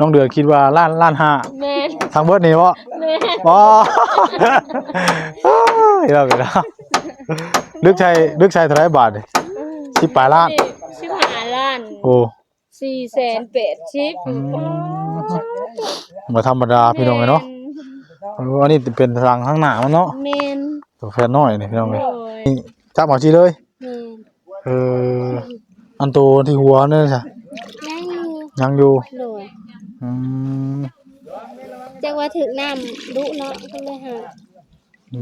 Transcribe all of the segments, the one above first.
น้องเดือนคิดว่าล้านล้านห้าแม่นทางเบิดนี่บ่แม่นอ๋อเราไปแล้วลึกชัยลึกชัยเท่าไหรบาทนี่สิบปลายล้าน สิบห้าล้านโอ้สี่แสนแปดสิบมาธรรมดาพี่น้องเลยเนาะเอออันนี้เป็นทางข้างหน้ามันเนาะแม่นตัวแฟนน้อยนี่พี่น้องโดเลยยจับเอาชีเลยแม่นเอออันโตที่หัวนี่ใช่ยังอยู่ยังอยู่โดย อืมจักว่าถึกน้ำดุเนาะก็เลยหา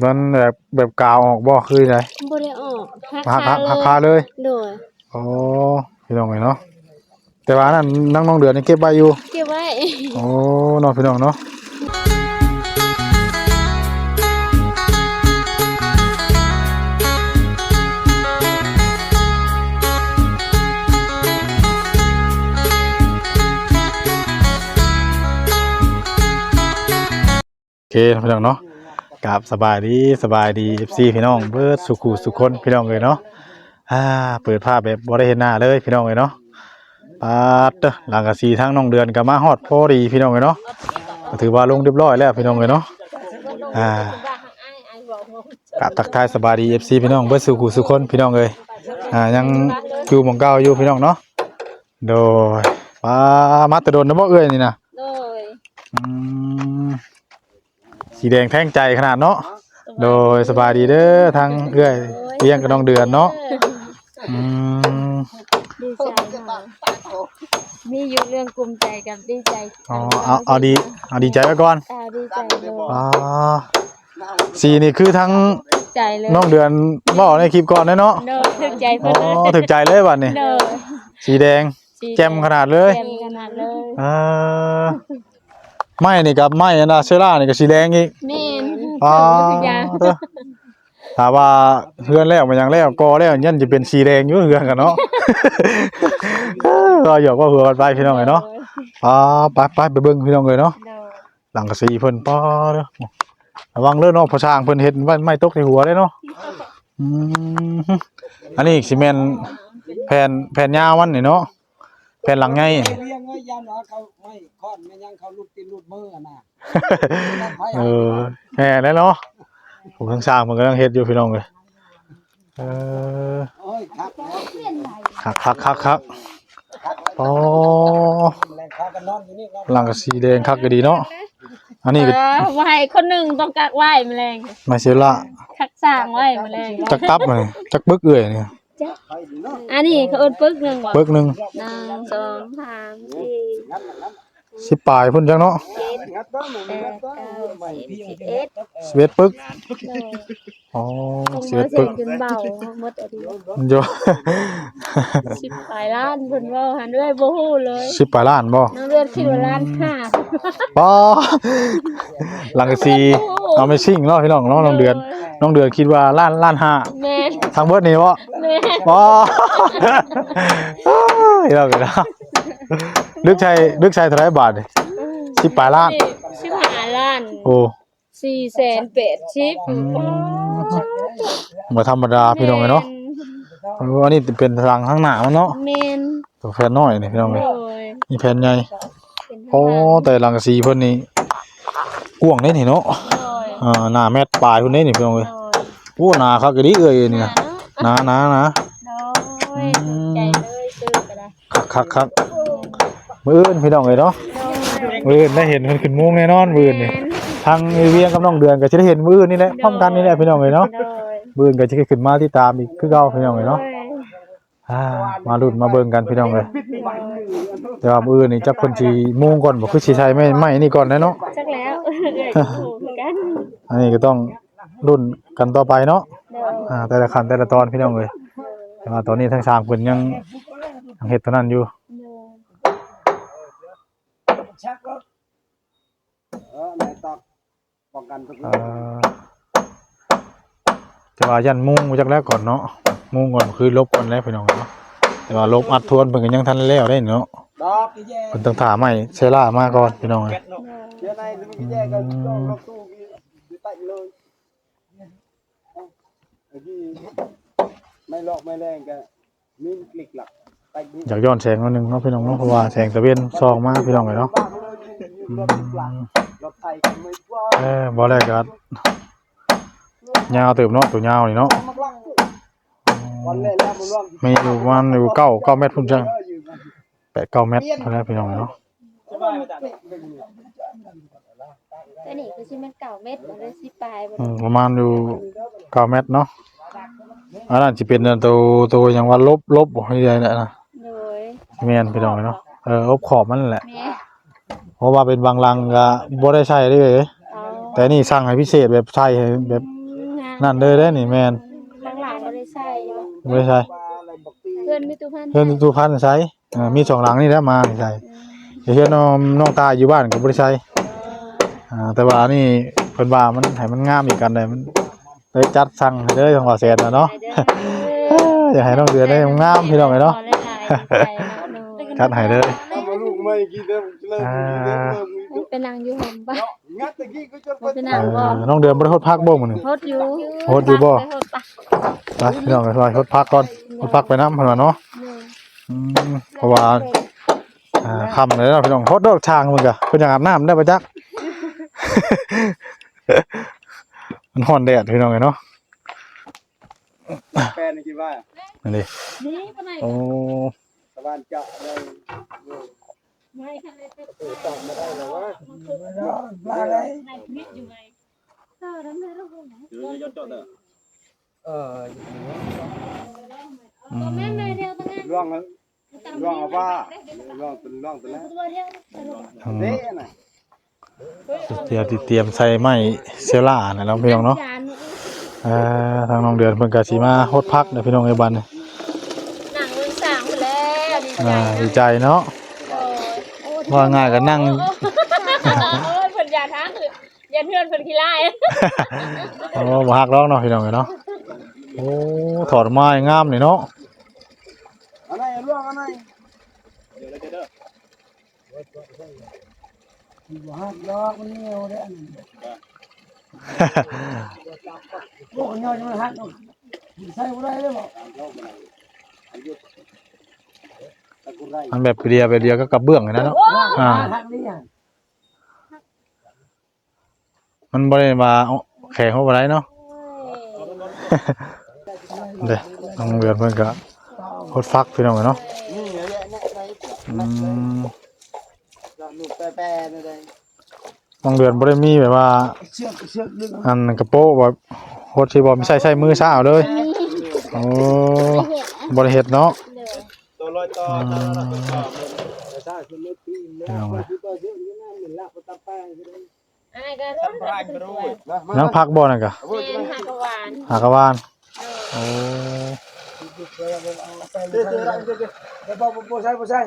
มันแบบแบบกาวออกบ่คือไงบ่ได้ออกหักหักหักหักคาคาเลยเลยโดยอ๋อพี่น้องเลยเนาะแต่ว่านั่นนั่งน้องเดือนนี่เก็บใบอยู่เก็บไว้โอ้น้องพี่น้องเนาะ พี่น้องเนาะกับสบายดีสบายดี FC พี่น้องเบิดสุขุสุคนพี่น้องเลยเนาะอ่าเปิดภาพแบบบ่ได้เห็นหน้าเลยพี่น้องเลยเนาะปาดเด้อหลังกะสีทั้งน้องเดือนก็มาฮอดพอดีพี่น้องเลยเนาะก็ถือว่าลงเรียบร้อยแล้วพี่น้องเลยเนาะอ่ากับทักทายสบายดี FC พี่น้องเบิดสุขุสุคนพี่น้องเลยอ่ายังอยู่หมองเก่าอยู่พี่น้องเนาะโดยป้ามาแตะโดนนะบ่เอ้ยนี่นะโดยอืม สีแดงแท่งใจขนาดเนาะโดยสบายดีเด้อทางเอ้ยเลี้ยงกับน้องเดือนเนาะอืมดีใจค่ะมีอยู่เรื่องกลุ้มใจกับดีใจอ๋อเอาเอาดีเอาดีใจไว้ก่อนอ่าดีใจเลยอ๋อสีนี่คือทั้งใจเลยน้องเดือนบอกในคลิปก่อนเนาะโดยถึกใจอ๋เพิ่อนเลยถึกใจเลยบัดนี้โดยสีแดงแจ่มขนาดเลยแจ่มขนาดเลยเออ ไม้นี่กับไม้อันนาเชล่านี่ก็สีแดงอีกแม่นอ๋อทุกอย่างเด้อถามว่าเฮือนแล้วมันยังแล้วกอแล้วยันจะเป็นสีแดงอยู่เฮือนกันเนาะ ก็หยอกว่าเฮือกันไปพี่น้องเลยเนาะอ๋อไปไปไปเบิ่งพี่น้องเลยเนาะโดยหลังกระสีเพิ่นป้อเด้อระวังเด้อเนาะพอช้างเพิ่นเฮ็ดไว้ไม่ตกในหัวเด้เนาะอืมอันนี้สิแม่นแผ่นแผ่นยาวมันนี่เนาะแผ่นหลังไงเลี้ยงไว้ยามว่าเขาไม่ค้อนไม่ยังเขาลุดตีนลุดมืออะนะเออแม่แล้วเนาะผมทั้งสร้างมันกำลังเฮ็ดอยู่พี่น้องเลยเออโอ้ยครับแล้วคักคักคักคักอ๋อแรงเขากันนอนอยู่นี่นอนหลังกระสีแดงคักก็ดีเนาะอันนี้ก็เออไหวคนหนึ่งต้องกักไหวแมลงไมเซล่าคักสร้างไหวแมลงจักตับเลยจักบึกเอื่อยนี่ อันนี้เขาเอิ้นปึกหนึ่งบ่บึกหนึงหนึ่งสองสามสี่สิบปลายพุ่นจังเนาะงัดต้นหนึ่งแปงัดดต้นเก้าใหม่สิบพี่สิบเอ็ดสิบเอ็ดปึกเลย อ๋อคงสิบมาเอ็ดเสีปึยกงจนเบาหมดอันนี้โยสิบปลายล้านเพิ่นเว่าหันด้วยบ่ฮู้เลยสิบปลายล้านบ่น้องเรียนคิดว่าล้านห้าอ๋อหลังกระสีเอาไม่ชิ่งเนาะพี่น้องเนาะน้องเดือน น้องเดือนคิดว่าล้านล้านห้าแม่นทางเบิดนี่บ่แม่นอ๋อเราไปแล้วลึกชัยลึกชัยเท่าไหรบาทนี่สิบปลายล้านนี่สิบห้าล้านโอ้สี่แสนแปดสิบ มาธรรมดาพี่น้องเลยเนาะเอออันนี้เป็นทางข้างหน้ามันเนาะแม่นตัวแผ่นน้อยนี่พี่น้องเลยโดยมีแผ่นใหญ่เป็นโอ้แต่หลังกะสีเพิ่นนี่กว้างได้นี่เนาะโดยอ่าหน้าแมตปลายเพิ่นได้นี่พี่น้องเลยโดยโอ้หน้าคักก็ดีเอ้ยนี่นะหน้าหน้าหน้าโดยใจเลยซื้อก็ได้คักคักคักมื้ออื่นพี่น้องเลยเนาะมื้ออื่นได้เห็นเพิ่นขึ้นมุ้งแน่นอนมื้ออื่นนี่ทางเวียงกับน้องเดือนก็สิได้เห็นมื้ออื่นนี่แหละพร้อมกันนี่แหละพี่น้องเลยเนาะโดย มื้ออื่นก็สิได้ขึ้นมาที่ตามอีกคือเก่าพี่น้องเลยเนาะอ่ามาลุ้นมาเบิ่งกันพี่น้องเลยแต่ว่ามื้ออื่นนี่จักเพิ่นสิมุงก่อนบ่คือสิใช้ไม้ไม้นี่ก่อนแน่เนาะจักแล้วเอ้ยถูกเหมือนกันอันนี้ก็ต้องรุ่นกันต่อไปเนาะโดยอ่าแต่ละขั้นแต่ละตอนพี่น้องเลยแต่ว่าตอนนี้ทั้งสามคนยังยังเฮ็ดเท่านั้นอยู่โดยชักรถเออในตอกป้องกันทุกเอ่อ แต่ว่ายันมุงมาจากแล้วก่อนเนาะมุงก่อนคือลบก่อนแล้วพี่น้องเนาะแต่ว่าลบอัดทวนเพิ่นก็ยังทันแล้วได้เนาะดอกที่แย่เพิ่นต้องถามใหม่เซล่ามาก่อนพี่น้องเอ้ยเดี๋ยวในที่แย่ก็ลองรถตู้อยู่ใต้เลยไอ้ที่ไม่ลอกไม่แรงก็มีกลิกหลักไปดูอยากย้อนแสงนิดนึงเนาะพี่น้องเนาะเพราะว่าแสงตะเวนส่องมาพี่น้องเอ้ยเนาะบ้านเลยรถหลังรถไทยก็ไม่ว่าเออบ่ได้ก็ ยาวเติบเนาะตัวยาวนี่เนาะมีอยู่ประมาณอยู่เก้าเก้าเมตรพุ่นจังแปดเก้าเมตรเท่านั้นพี่น้องเนาะตัวนี้คือสิแม่นเก่าเม็ดบ่ได้สิปลายประมาณอยู่เก้าเมตรเนาะอันนั้นสิเป็นตัวตัวอย่างว่าลบลบบ่ให้ได้นะโดยแม่นพี่น้องเนาะเออลบขอบมันนั่นแหละ เพราะว่าเป็นบางรังก็บ่ได้ใช้เลยแต่นี่สั่งให้พิเศษแบบใช้ให้แบบ งานนั่นเลยเด้อนี่แม่นบางหลังบ่ได้ใช้บ่บ่ได้ใช้เพื่อนมีตู้พันเพิ่นตู้พันใช้เออมีสองหลังนี่แหล้วมาใช้เดี๋ยวเฮือนน้องน้องตาอยู่บ้านก็บ่ได้ใช้อ่าแต่ว่านี่เพิ่นว่ามันให้มันงามอีกกันเลยมันเลยจัดสั่งให้เลยของว่าแสนน่ะเนาะไปเด้ออยากให้น้องเดือนได้งามพี่น้องเอ้ยเนาะ ขอหลายๆใจเนาะจัดให้เลย เอามาลูกไม่กี่เดือนเริ่มกี่เดือนเริ่มโดย เป็นนางอยู่ห่มปะงัดตะกี้ก็จะบ่เป็นเอนางบ่อน้องเดือนบ่ได้ฮดพักบ่มื้อนี้โพดอยู่โพสต์อยู่บ่ไปโพสต์ปะไปพี่น้องไปซอยฮดพักก่อนฮดพักไปนำเพิ่นว่าเนาะเด้ออืมเพราะว่าอ่าค่ำเลยเนาะพี่น้องฮดดอกทางมึงก็เพิ่นอยากอาบน้ำได้บ่จักมันร้อนแดดพี่น้องเอ้ยเนาะแฟนคิดว่านั่นดินี่ปะไหนโอ้สวรรค์จะได้ ไม่ค่ะเลยเป็นตอบไม่ได้หรอวะมาเลยในมิดอยู่ไหมเออแล้วแม่เราบ่ไหนเอออืมแม่แม่เดียวตั้งนั้นร่วงร่วงเอาว่าร่วงเป็นร่วงเป็นแล้วตัวเดียวอืมเด้น่ะเตรียมเตรียมใส่ไม้เซล่าน่ะเนาะพี่น้องเนาะจานเอ่อทางน้องเดือนเพิ่นก็สิมาฮดพักเด้อพี่น้องเอ้ยบัดนี้หนังเรื่องสางไปแล้วดีใจอ่าดีใจเนาะโอ้ย ว่าง่ายก็นั่งโอ้ยเพิ่นยาทั้งคือยันเพื่อนเพิ่นขี้ไล่โอ้บ่ฮักร้องเนาะพี่น้องเอ้ยเนาะโอ้ถอดไม้งามนี่เนาะอันไหนร่วงอันไหนว่าดอกมันเหนียวเด้อพวกเหนียวจะมาหักใส่บ่ได้เลยบ่ตะกุไร มันแบบเดียวไปเดียวก็กระเบื้องเลยนะเนาะอ่าหักนี่อะมันบ่ได้มาเอาแข็งเข้าไปได้เนาะเด้อน้องเดือนเพิ่นก็ฮดฟักพี่น้องเอ้ยเนาะนี่เยอะแยะนะไปอืมลูกแปรๆนี่ได้น้องเดือนบ่ได้มีแบบว่าเชือกเชือกดึงอันกระโปรงแบบโฮดสิบ่มีใช้ใช้มือซ่าเอาเลยโอ้บ่ได้เฮ็ดเนาะ ตัวลอยต่ออืมถ้าคือไม่ตีแล้วคือตัวเยอะนี่นะมันลากไปตะแป้งก็ได้ไอ้ก็รู้ยังพักบ่นั่นก็เรียนหากวานหากะวานโอ้เดี๋ยวเดี๋ยวเดี๋ยวเดี๋ยวเดี๋ยวบอกบอกใส่บอกใส่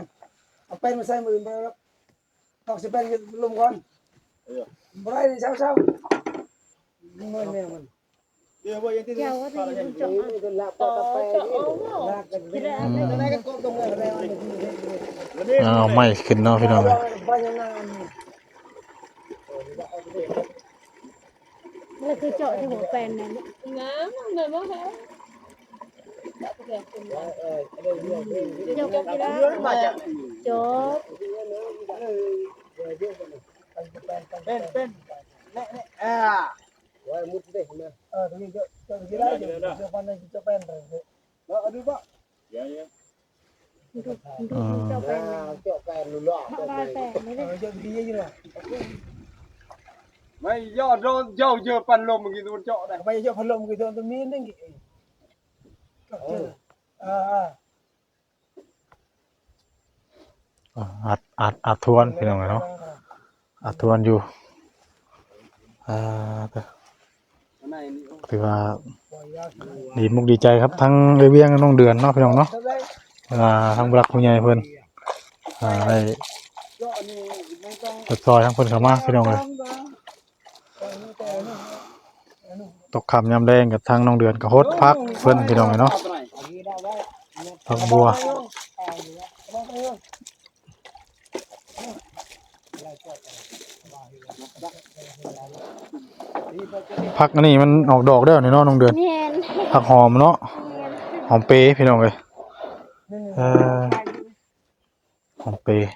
เอาแป้งมาใส่มือมาแล้วต้องใส่แป้งลงก่อนบ่ได้เช้าเช้ามึงไม่แม่มันเจ้าว่าจะอยู่จบนี่เป็นลากไปตะแป้งลากกันเลยได้กันกบตรงไหนอะไร เอาไม้ขึ้นเนาะพี่น้องเอ้ยไปยังไงแล้วคือเจาะที่หัวแฟนนั่นน้ำเหมือนว่าแพ้จบกันแล้วจบเป็นเป็นเน่เน่อ่าว่ามุดได้ไหมเออตรงนี้จะจะจะได้จะจะปันในจะเป็นเลยแล้วดูป่ะ อืมจบไปอ่าเจาแป้งลุ้นล้อบ้าแต่ไม่ได้เจาดีอยู่นะไม่ยอดโดนเจ้าเจอปันลมกี้ตัวเจาะได้ไม่เจาะพันลมกี้ตัวตัวมีนั่งกี่ก็เจออ่าอ่าอัดอัดอัดทวนพี่น้องเอ้ยเนาะอัดทวนอยู่อ่าแต่ถือว่าดีมุกดีใจครับทั้งเอ้ยเวียงน้องเดือนเนาะพี่น้องเนาะ อ่าทั้งผู้รักผู้ใหญ่เพิ่นอ่าได้เจาะนี่ไม่ต้องตัดซอยทั้งเพิ่นเข้ามาพี่น้องเอ้ยตกค่ำยามแดงกับทางน้องเดือนก็ฮดพักเพิ่นพี่น้องเอ้ยเนาะผักบัวผักอันนี้มันออกดอกได้วนี่เนาะน้องเดือนเนียนผักหอมเนาะหอมเปรย์พี่น้องเอ้ยเออหอมเปรย์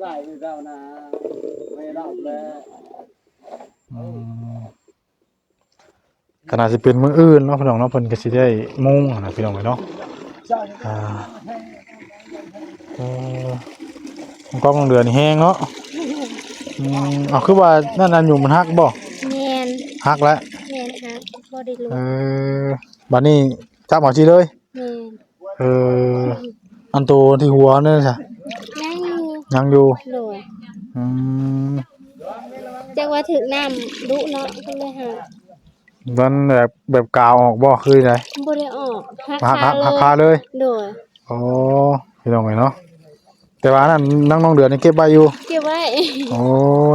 ไล่ไม่เจ้านะไม่อืมขนาดสิเป็นมื้ออื่นเนาะพี่น้องเนาะเพิ่นก็สิได้มุ่งนะพี่น้องเอ้ยเนาะใช่อ่าเออมันก็ต้องเดือนนี่แห้งเนาะอืมเอาคือว่านั่นอันอยู่มันฮักบ่แม่นฮักแล้วแม่นฮะบ่ได้รู้เออบัดนี้จับเอาสิเลยแม่น เออ อันโตที่หัวนั่นจ้ะยังอยู่ยังอยู่โดยอืมจักว่าถึกน้ำดุเนาะก็เลยหามันแบบแบบกาวออกบ่คือไดบ่ได้ออกหักหักขาหักหักเลยคาเลยโดยอ๋อพี่น้องเอ้ยเนาะแต่ว่านั่นนั่งน้องเดือนนี่เก็บไว้อยู่เก็บไว้โอ้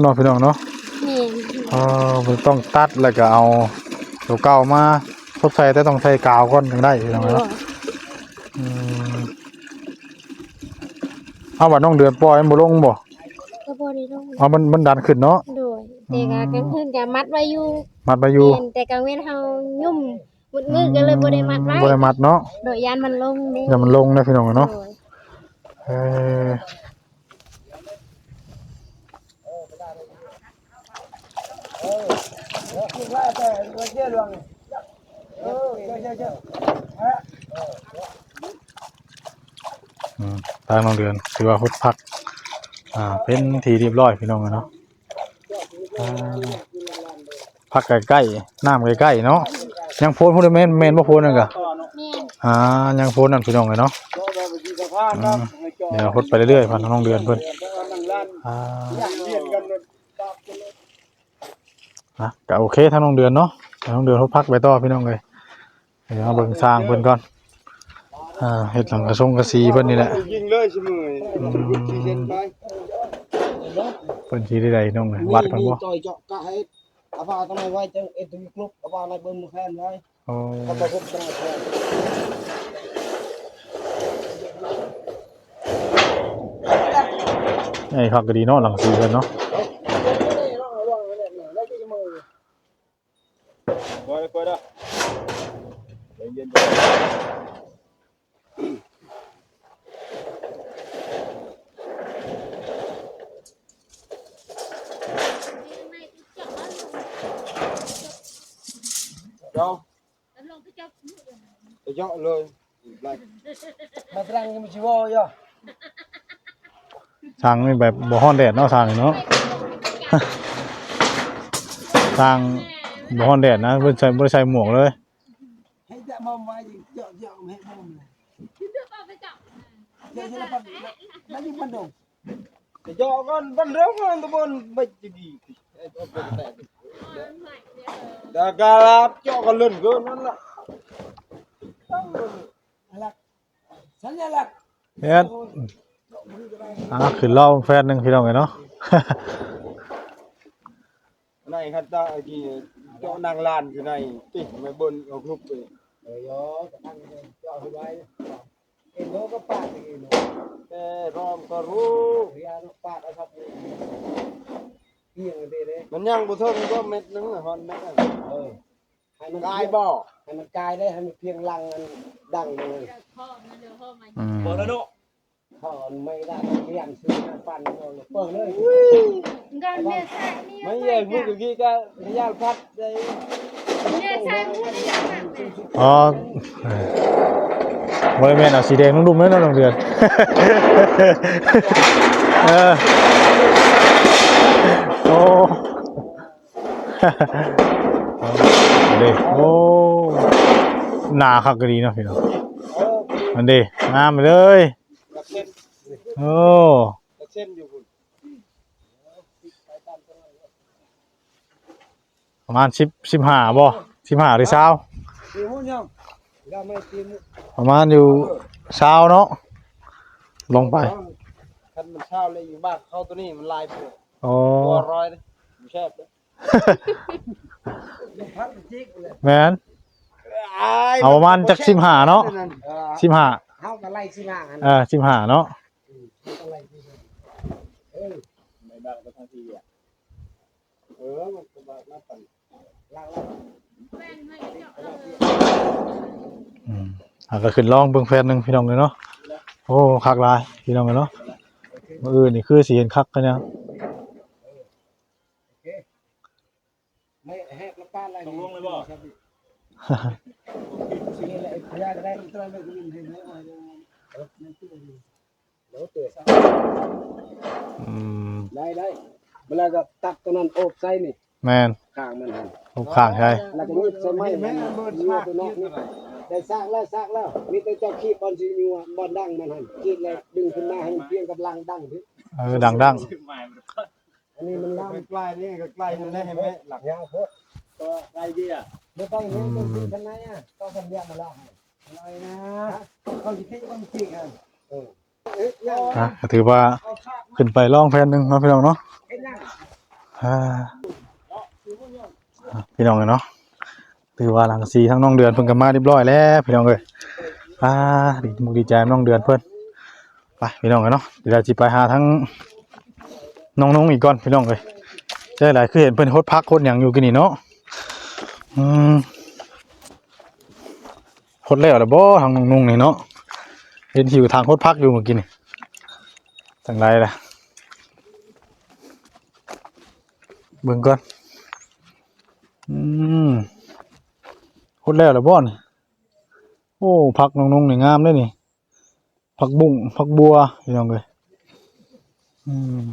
เนาะพี่น้องเนาะแม่นเออมันต้องตัดแล้วก็เอาตัวเก่ามาทดใส่แต่ต้องใช้กาวก่อนถึงได้พี่น้องโดเอ้ยยเนาะอืม เอาว่าน้องเดือนปล่อยมันบ่ลงบ่ก็บ่ได้ลงเอามันมันดันขึ้นเนาะโดยแต่กกลางคืนก็มัดไว้อยู่มัดไปอยู่แม่นแต่กลางเว้นเฮายุ่มมุดมือก็เลยบ่ได้มัดไว้บ่ได้มัดเนาะโดยยานมันลงเด้อย่ามันลงนะพี่น้องเนาะโดยเออ ทางน้องเดือนถือว่าพุดพัก อ่า เป็นทีเรียบร้อยพี่น้องเนาะอ่าพักใกล้ๆน้ำใกล้ๆเนาะยังโพนพูดแม่นแม่นบ่โพนนั่นก็แม่นอ่ายังโพนนั่นพี่น้องเลยเนาะก็เราไปที่สะพานครับเดี๋ยวพดไปเรื่อยๆพันน้องเดือนเพิ่นนั่งร้านอ่าเรียนกันเลยอะก็โอเคทางน้องเดือนเนาะทางน้องเดือนเขาพักไปต่อพี่น้องเลยเดี๋ยวมาเบิ่งสร้างเพิ่นก่อน อ่าเฮ็ดหลังกระทรงกระสีเพิ่นนี่แหละยิงเลยใช่ไหมเล่นไปเพิ่นสิได้ใดน้องเอ้ยวัดกันบ่ต่อยเจาะกะให้อาภาทำไมไว้จังเอ็ดมีครบอาภาอะไรเบิ่มแฟนไว้โอ้เขาไปพบจังแฟนไอ้คักก็ดีเนาะหลังสีเพิ่นเนาะ ไปไปด้เย็น เจ้าไปเจาะเลยมาตรังยังไม่ชิวอะ สร้างนี่แบบบ่ฮ้อนแดดเนาะสร้างนี่เนาะสร้างบ่ฮ้อนแดดนะเพิ่นใส่บ่ได้ใส่หมวกเลยให้จะมอมไว้เจาะเจาะให้มอมเลยเจาะที่ละปันนั่นยิ่งปันดงเจาะกันปันเร็วกันตะบนไม่จะดีดากาลาเจาะกันเล่นก็นั่นละสัญลักษณ์เฮ็ด อ่าขึ้นเล่าแฟนหนึงพี่น้องเอ้ยเนาะในคัตตาที่เจาะนางลานอยู่ในติไม่บนเอาครุบไปเอ้ยจะตั้งเจาะไว้เอ็นโลก็ปาดเอ็นโลแต่รอมก็รู้เรียนปาดนะครับเพียงเด้เด้มันยังบ่เทิงก็เม็ดนึงอะฮอนแม่นเออให้มันกายบ่ให้มันกายได้ให้มันเพียงลังมันดังเลย อืม ถอนไม่ได้เรียนซื้อฟันเลยเปิดเลยกันเมียใส่นี่ไม่ใหญ่มือกี้ก็พยานพัดได้เมียใส่พูดได้ยังไงอ๋อเออบ่ได้แม่นเอาสีแดงนุ่มๆเลยเนาะน้องเดือนเออโอ้เอาเด้โอ้หนาคักก็ดีเนาะพี่น้องเออมันเด้งามไปเลยตะเส้น โอ้ตะเส้นอยู่พุ่นประมาณ10 15บ่15หรือ20ตีมุ่งยังเราไม่ตีมุ่งประมาณอยู่20เนาะลงไปคันมันเช้าเลยอยู่บ้านเข้าตัวนี้มันลายปวดโอ้ตัวร้อยเลยบ่แซ่บเลยพักจิกเลยแม่นเอาประมาณจัก15เนาะ15เฮากันไล่สิมาอันเออ15เนาะ กันไล่สิมาเออไม่บ้างก็ทันทีอะเออมันก็บ้าหน้าปั่นลังอืมอะก็ขึ้นลองเบิ่งแฟนหนึงพี่น้องเลยเนาะโอ้คักหลายพี่น้องเลยเนาะมื้ออื่นนี่คือสิเห็นคักกันยังไม่แหกละป้าอะไรตกลงเลยบ่นี่แหละพยาก็ได้ตอนไม่กูยินให้ไม่อ่อยเลย แล้วเตะอืมได้ได้เวลาก็ตักตัวนั้นโอบใส่นี่แม่นข้างมันหันลูกข้างใช่แล้วก็ยิบใส่ไม้แม่เบิดซากตัวน้องนี่ได้ซากแล้วซากแล้วมีแต่เจ้าขี้บอลซีนัวบอลดังมันหันขี้เลยดึงขึ้นมาให้มันเพียงกับลังดังพี่เออดังดังอันนี้มันล่างใกล้ๆนี่ก็ใกล้นั่นแหละเห็นไหมหลักยาวโพดตัวไรเดียไม่ต้องเห็นต้องกินข้างในอะต้องทำเรียกมาแล้วอะไรนะเขาจะทิ้งต้องทิ้งอะเออ เอ๊ะถือว่าขึ้นไปล่องแพนหนึ่งเนาะพี่น้องเนาะพี่น้องเนาะถือว่าหลังซีทั้งน้องเดือนเพิ่นก็มาเรียบร้อยแล้วพี่น้องเอ้ยอ่าดีมุกดีใจน้องเดือนเพิ่อนไปพี่น้องกันเนาะเดี๋ยวเราสิไปหาทั้งน้องๆอีกก่อนพี่น้องเอ้ยใช่หลายคือเห็นเพิ่นโคตรพักโคตรหยังอยู่กินนี่เนาะอืมโคตรแล้วล่ะบ่ทางน้องๆนี่เนาะ เห็นหิวทางโคตรพักอยู่เมื่อกี้นี่จังไรล่ะเบิ่งก่อน อืมคดแล้วหรอบ่อนโอ้ผักนงๆนี่งามเลยนี่ผักบุ้งผักบัวพี่น้องเลยอืม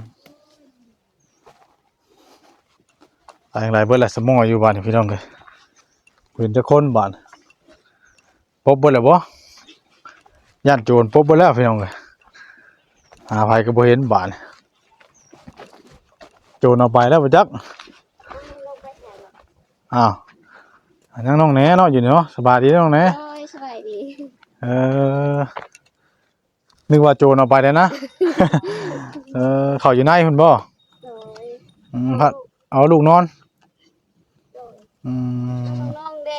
อะไรอะไรเบิดแหละสมองอยู่บ้านพี่น้องเลยเห็นจะคนบ้านปบเบิดแล้วบ่ ย่านโจรปบเบิดแล้วพี่น้องเลยหาภัยก็บ่เห็นบ้านโจรเอาไปแล้วบ่จักอ้าวอันยังน้องแหน่เนาะอยู่นี่เนาะสบายดีเนาะน้องแหน่โอ้ยสบายดีเออนึกว่าโจรเอาไปแล้วนะเออเขาอยู่ในคุณบ่โดยอืมครับเอาลูกนอนอืมน้องเด้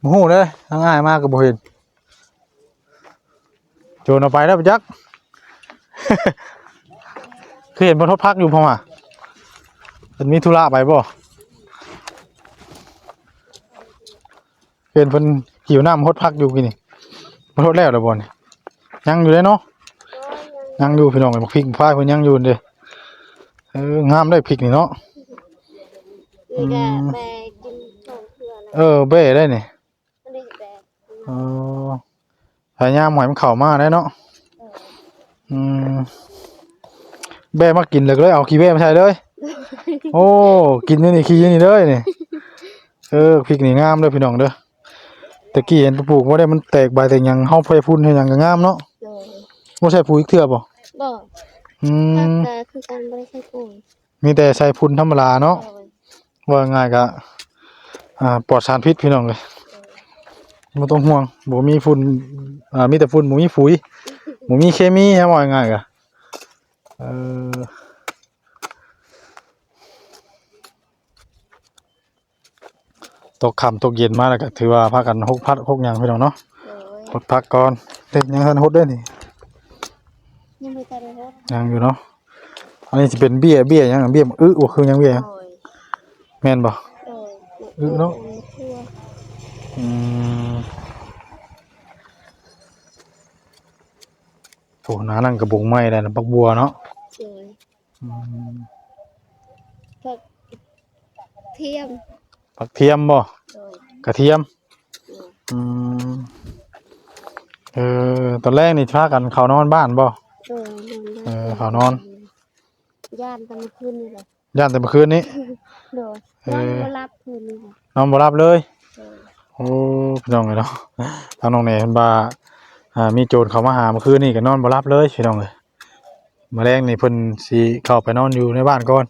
โอ้โหเลยทั้งง่ายมากกับบ่เห็น โจรเอาไปแล้วปะจักคือเห็นบนทดพักอยู่พอมาเป็นมีธุระไปบ่เห็นเพิ่นหิวน้ำทดพักอยู่กินนี่บ่ทดแล้วเด้อบ่นี่ยังอยู่เลยเนาะโอ้ยยังยังอยู่พี่น้องไอ้บักพริกพายเพิ่นยังอยู่เด้เอองามได้พริกนี่เนาะนี่ก็แบกกินสองเทื่อนะเออเบ้ได้นี่อันนี้แบกเออ พยายามหอยมันเข้ามาได้เนาะเอออืมเบ้มากินเลยเลยเอาขี้เบ้มาใส่เลย โอ้ กินนี่นี่ขี้นี่เลยนี่เออพริกนี่งามเลยพี่น้องเด้อตะกี้เห็นปลูกบ่ได้มันแตกใบแต่หยังเฮาไปพุ่นให้หยังก็งามเนาะโดยบ่ใช่ปุ๋ยอีกเทื่อบ่บ่อืถ้ามแต่คือการบ่ได้ใช้ปุ๋ยมีแต่ใส่พุ่นธรรมดาเนาะโดยว่าง่ายก็อ่าปลอดสารพิษพี่น้องเลย บ่ต้องห่วงบ่มีฝุ่นอ่ามีแต่ฝุ่นบ่มีปุ๋ยบ่มีเคมีฮะว่าง่ายก็เออตกค่ำตกเย็นมาแล้วก็ถือว่าพากันฮกพัดฮกหยังพี่น้องเนาะโดยฮดพักก่อนเด็กยังทันฮดได้นี่ยังไม่ตัดเลยครับยังอยู่เนาะอันนี้สิเป็นเบี้ยเบี้ยหยังเบี้ยอึบ่คือหยังเบี้ยหยังโดยแม่นบ่ โดยอึเนาะเชื่ออืม โถหนานั่งกระบุงไม้ได้นะปักบัวเนาะโดยอืมผักเทียมปักเทียมบ่โดยกระเทียม โดยอืมเออตอนแรกนี่พากันเขานอนบ้านบ่ โดยเออเขานอน ย่านตะมันขึ้นนี่แหละย่านแต่เมื่อคืนนี้ โดยเออ นอนบ่รับคืนนี่แหละนอนบ่รับเลย โดย โอ้พี่น้องเลยเนาะทางน้องแหน่เพิ่นว่า อ่ามีโจรเข้ามาหาเมื่อคืนนี่ก็นอนบ่รับเลยพี่น้องเอ้ยมื้อแรงนี่เพิ่นสิเข้าไปนอนอยู่ในบ้านก่อน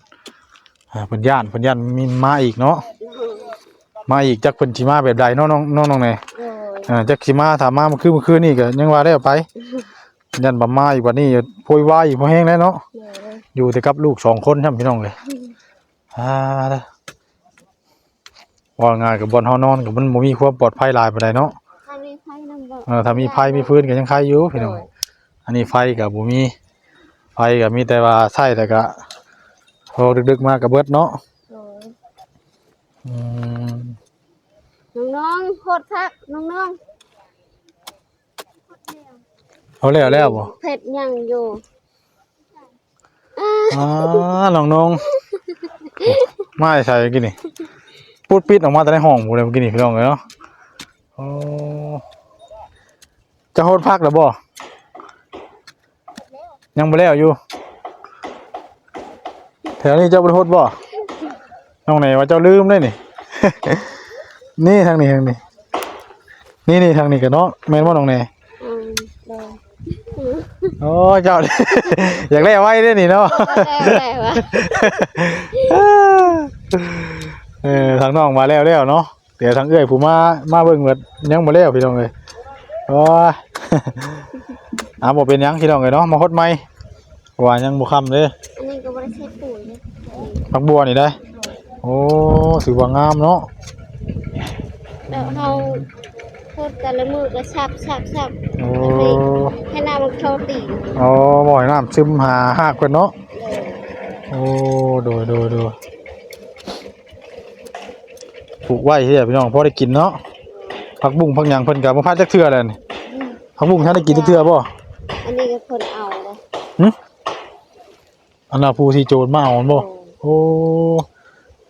อ่าเพิ่นย่านเพิ่นย่านมีมาอีกเนาะมาอีกจักเพิ่นสิมาแบบใดเนาะน้องน้องน้องแหน่โดยอ่าจักสิมาถามมาเมื่อคืนเมื่อคืนนี่ก็ยังว่าได้เอาไปยันบ่มาอีกวันนี้โพยวายอีกบ่แห้งแล้วเนาะโดยอยู่แต่กับลูกสองคนครับพี่น้องเลยอ่าเด้อว่าง่ายกับบอนเฮานอนกับมันบ่มีความปลอดภัยหลายปานใดเนาะถ้ามีไฟนำบ่ เออถ้ามีไฟมีฟืนก็ยังคายอยู่พี่น้องอันนี้ไฟก็บ่มีไฟก็มีแต่ว่าใช้แต่ก็พอดึกๆมาก็เบิดเนาะโดยอืมน้องๆโคตรคักน้องเอาแล้วแล้วบ่ๆเผ็ดยังอยู่อ่าน้องนงมาใส่กินนี่ปุดปิดออกมาแต่ในห้องหมูเลยเมื่อกี้นี่พี่น้องเลยเนาะโอ้ จะโหดพักแล้วบ่ยังบ่แล้วอยู่ แถวนี้เจ้าบ่ได้โหดบ่น้องไหนว่าเจ้าลืมได้นี่ นี่ทางนี้ทางนี้ นี่นี่ทางนี้กันเนาะแม่นบ่น้องไหนอืมได้โอ้เจ้า อยากได้เอาไว้เด้อนี่เนาะได้ได้วะเออทางน้องมาแล้วแล้วเนาะเดี๋ยวทางเอื้อยผู้มามาเบิ่งเบิดยังบ่แล้วพี่น้องเอ้ยโอ้ย อ่าบ่เป็นหยังพี่น้องเอ้ยเนาะมาฮดใหม่เพราะว่ายังบ่ค่ำเด้ออันนี้ก็บ่ได้ใช้ปุ๋ยนะผักบัวนี่ได้โอ้ถือว่างามเนาะแล้วเฮาพูดแต่ละมือก็ชับชับชับโอ้ให้น้ำมันเข้าตีนโอ้บ่ให้น้ำซึมหาหากเพิ่นเนาะ เลยโอ้โดยโดยโดยปลูกไว้เฮียพี่น้องพอได้กินเนาะผักบุ้งผักหยังเพิ่นก็บ่พลาดจักเทื่อแล้วนี่ ผักบุ้งท่านได้กินจักเทื่อบ่อันนี้ก็คนเอาเลยหึอันน่ะผู้ที่โจรมาเอามันบ่โอ้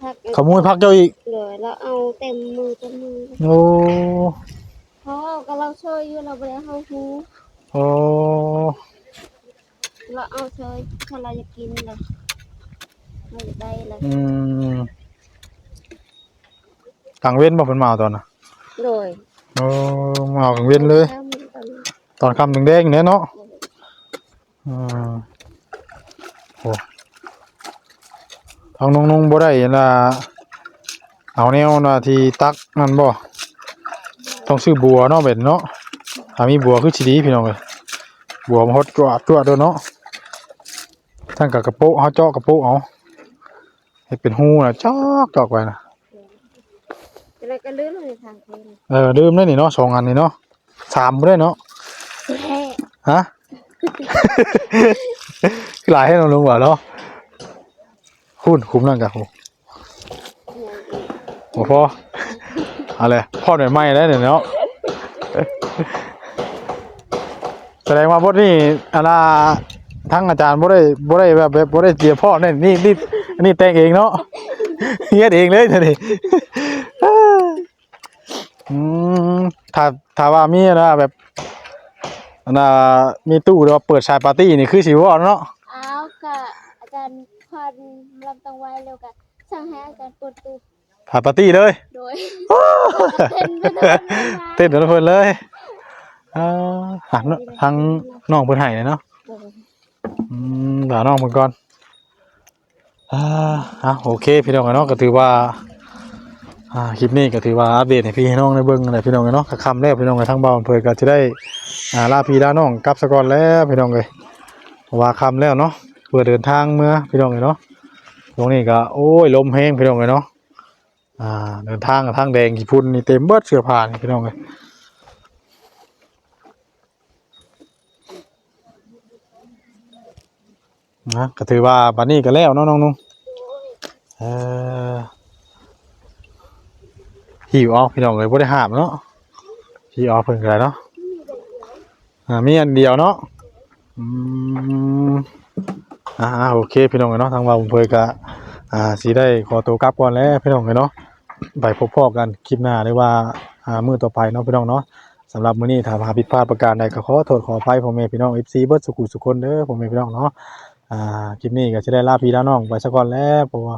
พักขโมยผักเจ้าอีกเลยแล้วเอาเต็มมือเต็มมือโอ้เพราะว่าก็เราช่วยอยู่เราบ่ได้เฮาฮู้โอ้เราเอาช่วยถ้าเราจะกินเลยเราจะได้เลยอืมกลางเว้นบ่เพิ่นมาเอาตอนน่ะเลยโอ้มาเอากลางเว้นเลยแล้วมันก็ ตอนค่ำแดงๆเนี่ยเนาะอืมโอ้ทางนงๆบ่ได้ล่ะเอาแนวน่ะที่ตักนั่นบ่ต้องซื้อบัวเนาะเบ็ดเนาะถ้ามีบัวคือสิดีพี่น้องเอ้ยบัวมาฮดจวดจวดเด้อเนาะทั้งกับกระโปะเฮาเจาะกระโปะเอาให้เป็นหูน่ะจอกจอกไว้น่ะจะได้ก็ลื่นลงในทางเพลนเออลืมได้นี่เนาะสองอันนี่เนาะสามบ่ได้เนาะแท้ ฮะ หลายให้น้องลุงว่าเนาะคุณคุ้มนั่นกับผมโอ้พออาเลยพ่อหน่อยไหม้ได้เนี่ยเนาะแสดงว่าบทนี่อันน่ะทั้งอาจารย์บ่ได้บ่ได้แบบบ่ได้เจียพ่อเนี่ยนี่นี่นี่แต่งเองเนาะเฮ็ดเองเลยเดี๋ยวนี้อืมถ้าถ้าว่ามีนะแบบ อันน่ะมีตู้หรือว่าเปิดชายปาร์ตี้นี่คือสิว่าเนาะอ้าวค่ะอาจารย์พรลำตังไว้เร็วกันสั่งให้อาจารย์เปิดตู้ผ่านปาร์ตี้เลย โดยเต้นไปเลยเต้นเดี๋ยวเพิ่นเลยเอ่อหาทางน้องเพิ่นให้เลยเนาะอืมหาน้องเพิ่นก่อนอ่าอะโอเค พี่น้องเนาะก็ถือว่า อ่าคลิปนี้ก็ถือว่าอัปเดตให้พี่ให้น้องได้เบิ่งอะไรพี่น้องเนาะคำแล้วพี่น้องทางบ้านเพิ่นก็จะได้อ่าลาพี่ลาน้องกลับซะก่อนแล้วพี่น้องเอ้ยว่าคำแล้วเนาะเพื่อเดินทางเมื่อพี่น้องเอ้ยเนาะตรงนี้ก็โอ้ยลมแห้งพี่น้องเอ้ยเนาะอ่าเดินทางกับทางแดงกี่พุ่นนี่เต็มเบิดเสื้อผ้านพี่น้องเลยนะก็ถือว่าบัดนี้ก็แล้วเนาะน้องนุ่งเออ หิวเอาพี่น้องเลยบ่ได้หามเนาะหิวเอาเพิ่นก็ได้เนาะอ่ามีอันเดียวเนาะอืมอ่าโอเคพี่น้องเอ้ยเนาะทางว่าผมเพิ่นก็อ่าสิได้ขอตัวกลับก่อนแล้วพี่น้องเอ้ยเนาะไปพบพ่อกันคลิปหน้าหรือว่าอ่ามือต่อไปเนาะพี่น้องเนาะสำหรับมื้อนี้ถ้าหาผิดพลาดประการใดก็ขอโทษขออภัยพ่อแม่พี่น้อง FC เบิดสุขุสุคนเด้อพ่อแม่พี่น้องเนาะอ่าคลิปนี้ก็จะได้ลาพี่ลาน้องไปซะก่อนแล้วเพราะว่า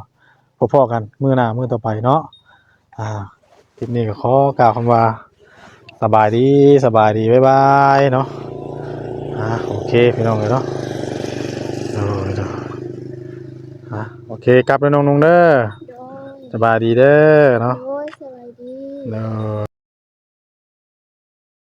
พบพ่อกันมื้อหน้ามื้อต่อไปเนาะอ่า คลิปนี้ก็ขอกล่าวคำว่าสบายดีสบายดีบ๊ายบายเนาะอ่าโอเคพี่น้องเลยเนาะโอ้ยเนาะอ่าโอเคกลับแล้วน้องๆเด้อโดยสบายดีเด้อเนาะ โอ้ยสวัสดี เนาะ